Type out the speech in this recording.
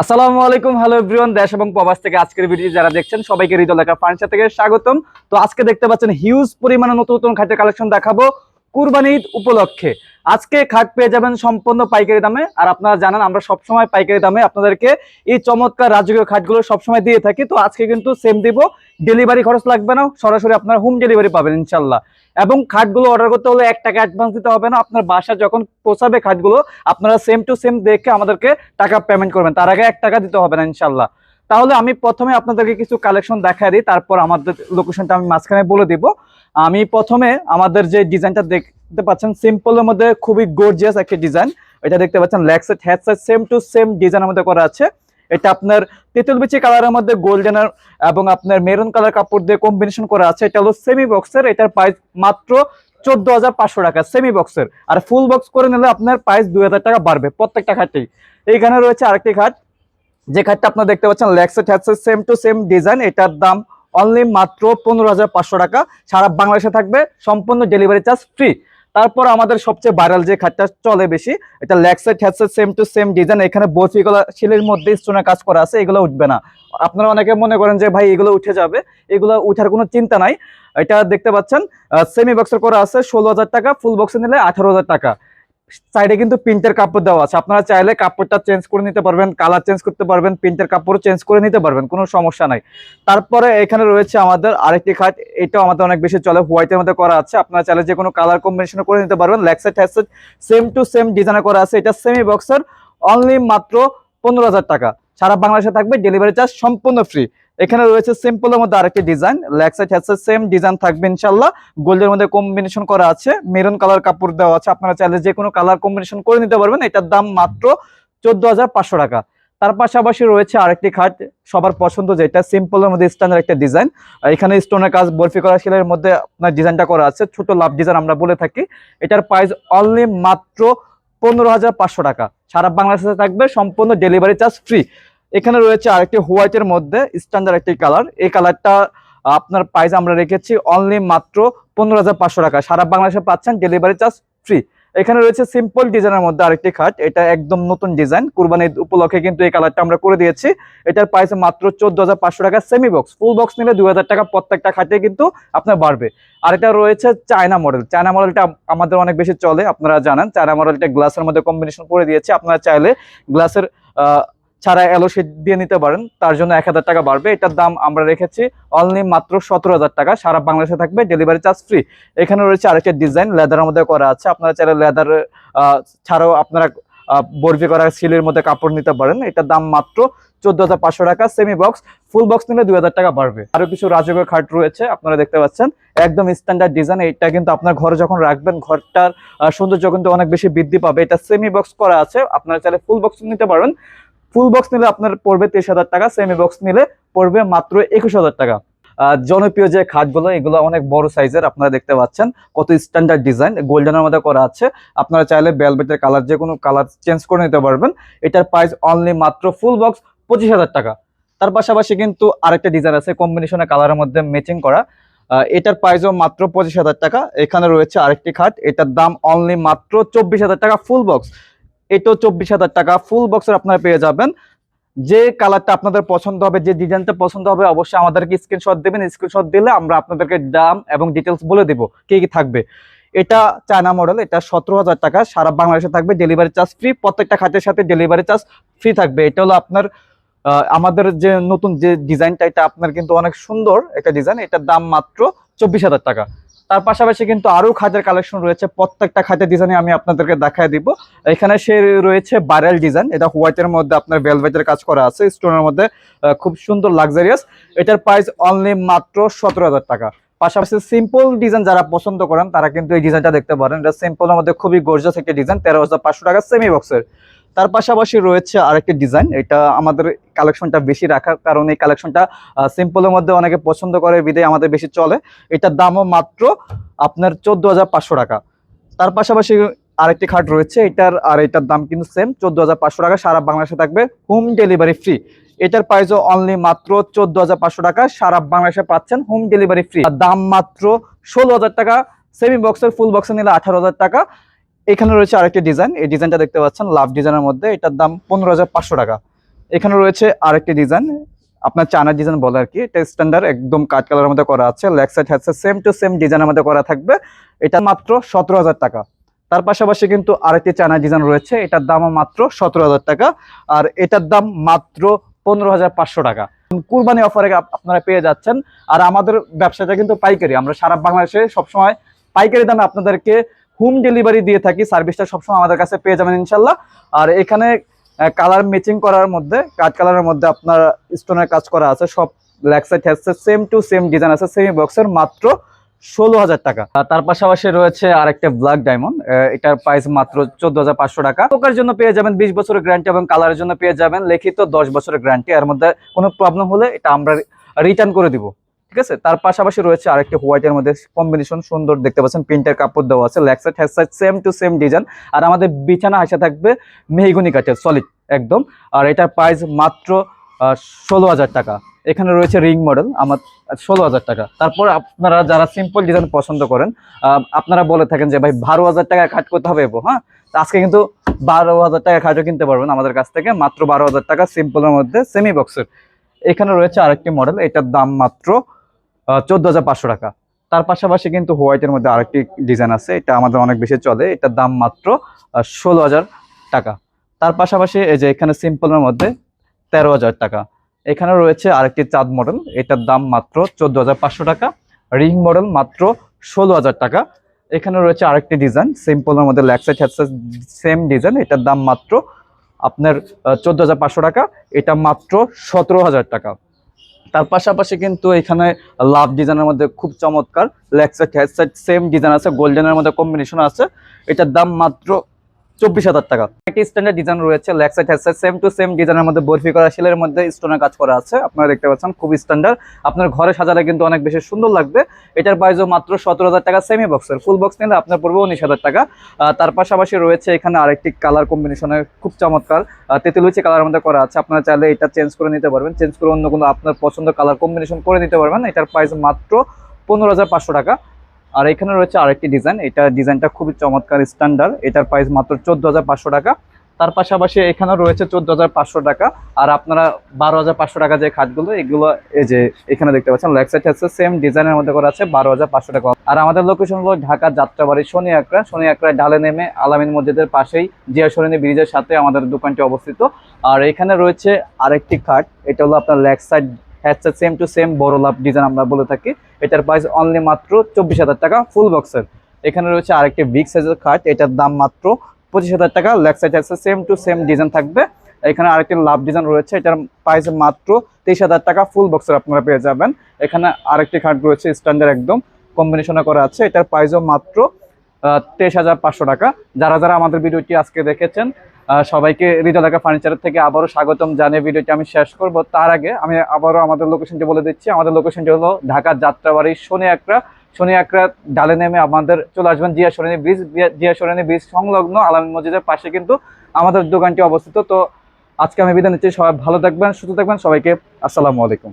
আসসালামু আলাইকুম, hello everyone, দেশ এবং প্রবাস থেকে আজকের ভিডিও যারা দেখছেন, সবাইকে হৃদয় লেখা ফার্নিচার থেকে স্বাগতম। তো আজকে দেখতে পাচ্ছেন হিউজ পরিমাণে নতুন নতুন খাদ্যের কালেকশন দেখাবো। কুরবানি ঈদ উপলক্ষে। আজকে খাট পেয়ে যাবেন সম্পূর্ণ পাইকারি দামে। আর আপনারা জানেন, আমরা সবসময় পাইকারি দামে আপনাদেরকে এই চমৎকার রাজকীয় খাটগুলো সবসময় দিয়ে থাকি। তো আজকে কিন্তু সেম দিব। ডেলিভারি খরচ লাগবে না। সরাসরি আপনার হোম ডেলিভারি পাবেন ইনশাল্লাহ এবং খাটগুলো অর্ডার করতে হলে এক টাকা অ্যাডভান্স দিতে হবে না। আপনার বাসা যখন পৌঁছাবে খাটগুলো, আপনারা সেম টু সেম দেখে আমাদেরকে টাকা পেমেন্ট করবেন। তার আগে এক টাকা দিতে হবে না ইনশাল্লাহ তাহলে আমি প্রথমে আপনাদেরকে কিছু কালেকশন দেখাই দিই, তারপর আমাদের লোকেশনটা আমি মাঝখানে বলে দিব। আমি প্রথমে আমাদের যে ডিজাইনটা দেখতে পাচ্ছেন সিম্পলের মধ্যে খুবই গর্জিয়াস একটা ডিজাইন এটা দেখতে পাচ্ছেন leg set headset same to same ডিজাইনের মধ্যে করা আছে। এটা আপনার তেঁতুল বিচি কালারের মধ্যে গোল্ডেন এবং আপনার মেরুন কালার কাপড় দিয়ে কম্বিনেশন করা আছে। এটা হলো সেমি বক্সের এটার প্রাইস মাত্র চোদ্দ হাজার পাঁচশো টাকা সেমি বক্সের আর ফুল বক্স করে নিলে আপনার প্রাইস দুই হাজার টাকা বাড়বে প্রত্যেকটা খাটেই এইখানে রয়েছে আরেকটি খাট। যে খাটটা আপনার দেখতে পাচ্ছেন leg set headset same to same design এটার দাম অনলি মাত্র পনেরো হাজার পাঁচশো টাকা। সারা বাংলাদেশে থাকবে, সম্পূর্ণ ডেলিভারি চার্জ ফ্রি তারপর আমাদের সবচেয়ে ভাইরাল যে খাটটা চলে বেশি, এটা leg set headset same to same design এখানে বসিগুলো শিলের মধ্যে স্টোনের কাজ করা আছে, এগুলো উঠবে না। আপনারা অনেকে মনে করেন যে, ভাই, এগুলো উঠে যাবে, এগুলো উঠার কোনো চিন্তা নাই। এটা দেখতে পাচ্ছেন সেমি বক্সের করা আছে, ষোলো হাজার টাকা ফুল বক্সে নিলে আঠারো হাজার টাকা। সাইডে কিন্তু প্রিন্টের কাপড় দেওয়া আছে। আপনারা চাইলে কাপড়টা চেঞ্জ করে নিতে পারবেন, কালার চেঞ্জ করতে পারবেন, প্রিন্টের কাপড় চেঞ্জ করে নিতে পারবেন, কোনো সমস্যা নাই। তারপরে এখানে রয়েছে আমাদের আরেকটি খাট, এটাও আমাদের অনেক বেশি চলে, হোয়াইটের মধ্যে করা আছে। আপনারা চাইলে যে কোনো কালার কম্বিনেশন করে নিতে পারবেন leg set headset same to same ডিজাইনে করা আছে। এটা সেমি বক্সের অনলি মাত্র পনেরো হাজার টাকা। সারা বাংলাদেশে থাকবে ডেলিভারি চার্জ সম্পূর্ণ ফ্রি এখানে রয়েছে সিম্পলের মধ্যে আরেকটি design leg side headset same design থাকবে ইনশাল্লাহ গোল্ডের মধ্যে কম্বিনেশন করা আছে। মেরুন কালার কাপড় দেওয়া আছে। আপনারা চাইলে যে কোনো কালার কম্বিনেশন করে নিতে পারবেন। এটার দাম মাত্র চোদ্দ টাকা। তার পাশাপাশি রয়েছে আরেকটি খাট। সবার পছন্দ যেটা সিম্পলের মধ্যে স্ট্যান্ডার্ড একটা ডিজাইন এখানে স্টোনের কাজ, বরফি করা শিলের মধ্যে আপনার ডিজাইনটা করা আছে। ছোট লাভ ডিজাইন আমরা বলে থাকি। এটার প্রাইস অনলি মাত্র পনেরো হাজার পাঁচশো টাকা। সারা বাংলাদেশে থাকবে, সম্পূর্ণ ডেলিভারি চার্জ ফ্রি এখানে রয়েছে আরেকটি হোয়াইটের মধ্যে স্ট্যান্ডার্ড একটি কালার এই কালারটা আপনার প্রাইস আমরা রেখেছি অনলি মাত্র পনেরো হাজার পাঁচশো টাকা। সারা বাংলাদেশে পাচ্ছেন ডেলিভারি চার্জ ফ্রি এখানে রয়েছে সিম্পল ডিজাইনের মধ্যে আরেকটি খাট। এটা একদম নতুন ডিজাইন কুরবানি উপলক্ষে কিন্তু এই কালারটা আমরা করে দিয়েছি। এটার প্রাইস মাত্র চোদ্দ হাজার পাঁচশো টাকা। সেমি বক্স ফুল বক্স নিলে দুই হাজার টাকা প্রত্যেকটা খাটে কিন্তু আপনার বাড়বে। আর এটা রয়েছে চায়না মডেল চায়না মডেলটা আমাদের অনেক বেশি চলে, আপনারা জানেন। চায়না মডেলটা গ্লাসের মধ্যে কম্বিনেশন করে দিয়েছে। আপনারা চাইলে গ্লাসের ছাড়া এলো দিয়ে নিতে পারেন, তার জন্য এক হাজার টাকা বাড়বে। এটার দাম আমরা রেখেছি অনলি মাত্র সতেরো হাজার টাকা, সারা বাংলাদেশে থাকবে ডেলিভারি চার্জ ফ্রি এখানে রয়েছে আরেকটা ডিজাইন লেদারের মধ্যে করা আছে। আপনারা চাইলে লেদার ছাড়াও আপনারা বরফি করা সিলের মধ্যে কাপড় নিতে পারেন। এটার দাম মাত্র চোদ্দ হাজার পাঁচশো টাকা সেমি বক্স ফুল বক্স নিলে দুই হাজার টাকা বাড়বে। আরও কিছু রাজকীয় খাট রয়েছে, আপনারা দেখতে পাচ্ছেন। একদম স্ট্যান্ডার্ড ডিজাইন এটা কিন্তু আপনার ঘরে যখন রাখবেন, ঘরটার সৌন্দর্য কিন্তু অনেক বেশি বৃদ্ধি পাবে। এটা সেমি বক্স করা আছে, আপনারা চাইলে ফুল বক্স নিতে পারেন। ফুল বক্স নিলে আপনার পড়বে তেইশ হাজার টাকা সেমি বক্স নিলে পড়বে মাত্র একুশ হাজার টাকা। জনপ্রিয় যে খাটগুলো, এগুলো অনেক বড় সাইজের আপনারা দেখতে পাচ্ছেন কত স্ট্যান্ডার্ড ডিজাইন গোল্ডেনের মধ্যে করা আছে। আপনারা চাইলে বেলভেটের কালার যে কোনো কালার চেঞ্জ করে নিতে পারবেন। এটার প্রাইস অনলি মাত্র ফুল বক্স পঁচিশ হাজার টাকা। তার পাশাপাশি কিন্তু আরেকটা ডিজাইন আছে কম্বিনেশনের কালারের মধ্যে ম্যাচিং করা। এটার প্রাইসও মাত্র পঁচিশ হাজার টাকা। এখানে রয়েছে আরেকটি খাট, এটার দাম অনলি মাত্র চব্বিশ হাজার টাকা ফুল বক্স এটাও চব্বিশ হাজার টাকা। ফুল বক্সের আপনারা পেয়ে যাবেন। যে কালারটা আপনাদের পছন্দ হবে, যে ডিজাইনটা পছন্দ হবে, অবশ্যই আমাদেরকে স্ক্রিনশট দেবেন। স্ক্রিনশট দিলে আমরা আপনাদেরকে দাম এবং ডিটেলস বলে দেবো কি কি থাকবে। এটা চায়না মডেল এটা সতেরো হাজার টাকা। সারা বাংলাদেশে থাকবে ডেলিভারি চার্জ ফ্রি প্রত্যেকটা খাতের সাথে ডেলিভারি চার্জ ফ্রি থাকবে। এটা হলো আপনার আমাদের যে নতুন যে ডিজাইনটা এটা আপনার কিন্তু অনেক সুন্দর একটা ডিজাইন এটার দাম মাত্র চব্বিশ হাজার টাকা। তার পাশাপাশি কিন্তু আরও খাতের কালেকশন রয়েছে। প্রত্যেকটা খাতের ডিজাইনে আমি আপনাদেরকে দেখায় দিব। এখানে সে রয়েছে বারেল ডিজাইন এটা হোয়াইটের মধ্যে আপনার ভেলভেটের কাজ করা আছে স্টোনের মধ্যে খুব সুন্দর লাক্সারিয়াস এটার প্রাইস অনলি মাত্র সতেরো হাজার টাকা। পাশাপাশি সিম্পল ডিজাইন যারা পছন্দ করেন, তারা কিন্তু এই ডিজাইনটা দেখতে পারেন। এটা সিম্পলের মধ্যে খুবই গর্জাস একটা ডিজাইন তেরো হাজার পাঁচশো টাকা সেমি বক্সের তার পাশাপাশি রয়েছে আরেকটি ডিজাইন এটা আমাদের কালেকশনটা বেশি রাখার কারণ এই কালেকশনটা সিম্পলের মধ্যে অনেকে পছন্দ করে বিদে আমাদের বেশি চলে। এটার দামও মাত্র আপনার চোদ্দ হাজার পাঁচশো টাকা। তার পাশাপাশি আরেকটি খাট রয়েছে, এটার, আর এটার দাম কিন্তু সেম চোদ্দ হাজার পাঁচশো টাকা, সারা বাংলাদেশে থাকবে হোম ডেলিভারি ফ্রি এটার প্রাইসও অনলি মাত্র চোদ্দ হাজার পাঁচশো টাকা, সারা বাংলাদেশে পাচ্ছেন হোম ডেলিভারি ফ্রি দাম মাত্র ষোলো হাজার টাকা সেমি বক্সের ফুল বক্সে নিলে আঠারো হাজার টাকা। এখানে রয়েছে আরেকটি ডিজাইন। এই ডিজাইনটা দেখতে পাচ্ছেন, লাভ ডিজাইনের মধ্যে। এটার দাম পনেরো হাজার পাঁচশো টাকা। এখানে রয়েছে আরেকটি ডিজাইন। আপনার চায়না ডিজাইন বলে আর কি। এটা স্ট্যান্ডার্ড একদম কাঠ কালারের মধ্যে করা আছে। Leg side headset same to same ডিজাইনের মধ্যে করা থাকবে। এটা মাত্র সতেরো হাজার টাকা। তার পাশাপাশি কিন্তু আরেকটি চায়না ডিজাইন রয়েছে। এটার দামও মাত্র সতেরো হাজার টাকা। আর এটার দাম মাত্র পনেরো হাজার পাঁচশো টাকা। কুরবানি অফারে আপনারা পেয়ে যাচ্ছেন। আর আমাদের ব্যবসাটা কিন্তু পাইকারি। আমরা সারা বাংলাদেশে সবসময় পাইকারি দামে আপনাদেরকে হোম ডেলিভারি দিয়ে থাকি, সার্ভিসটা সবসময় আমাদের কাছে পেয়ে যাবেন ইনশাল্লাহ। আর এখানে কালার ম্যাচিং করার মধ্যে কাঠ কালারের মধ্যে আপনার স্টোনের কাজ করা আছে, সব ল্যাকসাইট হ্যাচ্ছে সেম টু সেম ডিজাইন আছে সেমি বক্সের মাত্র ষোলো হাজার টাকা। আর তার পাশাপাশি রয়েছে আরেকটা ব্ল্যাক ডায়মন্ড এটার প্রাইস মাত্র চোদ্দ হাজার পাঁচশো টাকা। পোকার জন্য পেয়ে যাবেন বিশ বছরের গ্যারান্টি এবং কালারের জন্য পেয়ে যাবেন লিখিত দশ বছরের গ্যারান্টি এর মধ্যে কোনো প্রবলেম হলে এটা আমরা রিটার্ন করে দিব। ঠিক আছে? তার পাশাপাশি রয়েছে আরেকটা হোয়াইটের মধ্যে কম্বিনেশন সুন্দর দেখতে পাচ্ছেন। প্রিন্টের কাপড় দেওয়া আছে leg side head side same to same design আর আমাদের বিছানা হাসা থাকবে মেহগুনি কাঠের সলিড একদম। আর এটার প্রাইস মাত্র ষোলো হাজার টাকা। এখানে রয়েছে রিং মডেল আমার ষোলো হাজার টাকা। তারপর আপনারা যারা সিম্পল ডিজাইন পছন্দ করেন আপনারা বলে থাকেন যে, ভাই, বারো হাজার টাকা খাট করতে হবে হ্যাঁ? আজকে কিন্তু বারো হাজার টাকা খাটও কিনতে পারবেন আমাদের কাছ থেকে। মাত্র বারো হাজার টাকা সিম্পলের মধ্যে সেমি বক্সের এখানে রয়েছে আরেকটি মডেল এটার দাম মাত্র চোদ্দ হাজার পাঁচশো টাকা। তার পাশাপাশি কিন্তু হোয়াইটের মধ্যে আরেকটি ডিজাইন আছে, এটা আমাদের অনেক বেশি চলে, এটার দাম মাত্র ষোলো হাজার টাকা। তার পাশাপাশি এই যে এখানে সিম্পলের মধ্যে তেরো হাজার টাকা। এখানে রয়েছে আরেকটি চাঁদ মডেল, এটার দাম মাত্র চোদ্দ হাজার পাঁচশো টাকা। রিং মডেল মাত্র ষোলো হাজার টাকা। এখানে রয়েছে আরেকটি ডিজাইন, সিম্পলের মধ্যে ল্যাকসাইড হ্যাডসেট সেম ডিজাইন, এটার দাম মাত্র আপনার চোদ্দ হাজার পাঁচশো টাকা। এটা মাত্র সতেরো হাজার টাকা। তার পাশাপাশি কিন্তু এখানে লাভ ডিজাইনের মধ্যে খুব চমৎকার। লেক্সাইট হেডসেট সেম ডিজাইন আছে গোল্ডেনের মধ্যে কম্বিনেশন আছে। এটার দাম মাত্র চব্বিশ হাজার টাকা। একটি স্ট্যান্ডার্ড ডিজাইন রয়েছে leg side headset same to same ডিজাইনের মধ্যে বরফি করা, শিলের মধ্যে স্টোনের কাজ করা আছে। আপনারা দেখতে পাচ্ছেন খুব স্ট্যান্ডার্ড আপনার ঘরে সাজালে কিন্তু অনেক বেশি সুন্দর লাগবে। এটার প্রাইসও মাত্র সতেরো হাজার টাকা সেমি বক্সের ফুল বক্স নিলে আপনার পড়বে উনিশ হাজার টাকা। তার পাশাপাশি রয়েছে এখানে আরেকটি কালার কম্বিনেশনের খুব চমৎকার। তেতুলুচি কালার মধ্যে করা আছে। আপনারা চাইলে এটা চেঞ্জ করে নিতে পারবেন। চেঞ্জ করে অন্য কোনো আপনার পছন্দ কালার কম্বিনেশন করে নিতে পারবেন। এটার প্রাইস মাত্র পনেরো হাজার পাঁচশো টাকা। আর এখানে রয়েছে আরেকটি ডিজাইন। এটা ডিজাইনটা খুবই চমৎকার স্ট্যান্ডার্ড। এটার প্রাইস মাত্র চোদ্দ হাজার পাঁচশো টাকা। তার পাশাপাশি এখানেও রয়েছে চোদ্দ হাজার পাঁচশো টাকা। আর আপনারা বারো হাজার পাঁচশো টাকা যে খাটগুলো, এগুলো এই যে এখানে দেখতে পাচ্ছেন, লেগ সাইড হচ্ছে সেম ডিজাইনের মধ্যে করা আছে বারো হাজার পাঁচশো টাকা। আর আমাদের লোকেশন হলো ঢাকা যাত্রাবাড়ি শনি আকরা শনি আকরায় ডালে নেমে আলামিন মসজিদের পাশেই জিয়া সরণি ব্রিজের সাথে আমাদের দোকানটি অবস্থিত। আর এখানে রয়েছে আরেকটি খাট। এটা হলো আপনার লেগ সাইড হ্যাচ্ছে সেম টু সেম বড় লাভ ডিজাইন আমরা বলে থাকি। এটার প্রাইস অনলি মাত্র চব্বিশ হাজার টাকা ফুল বক্সের এখানে রয়েছে আরেকটি বিগ সাইজের খাট এটার দাম মাত্র পঁচিশ হাজার টাকা লেগ সাইড হচ্ছে সেম টু সেম ডিজাইন থাকবে। এখানে আরেকটি লাভ ডিজাইন রয়েছে, এটার প্রাইস মাত্র তেইশ হাজার টাকা ফুল বক্সের আপনারা পেয়ে যাবেন। এখানে আরেকটি খাট রয়েছে স্ট্যান্ডার্ড একদম কম্বিনেশনে করা আছে। এটার প্রাইসও মাত্র তেইশ হাজার পাঁচশো টাকা। যারা যারা আমাদের ভিডিওটি আজকে দেখেছেন সবাইকে হৃদয়লেখা ফার্নিচার থেকে আবারও স্বাগতম জানিয়ে ভিডিওটি আমি শেষ করব। তার আগে আমি আবারও আমাদের লোকেশনটি বলে দিচ্ছি। আমাদের লোকেশনটি হলো ঢাকার যাত্রাবাড়ি শনি একরা শনি একরা ডালে নেমে আমাদের চলে আসবেন জিয়া সরণি ব্রিজ। জিয়া সরণি ব্রিজ সংলগ্ন আলামী মসজিদের পাশে কিন্তু আমাদের দোকানটি অবস্থিত। তো আজকে আমি বিদায় নিচ্ছি। সবাই ভালো থাকবেন, সুস্থ থাকবেন। সবাইকে আসসালামু আলাইকুম।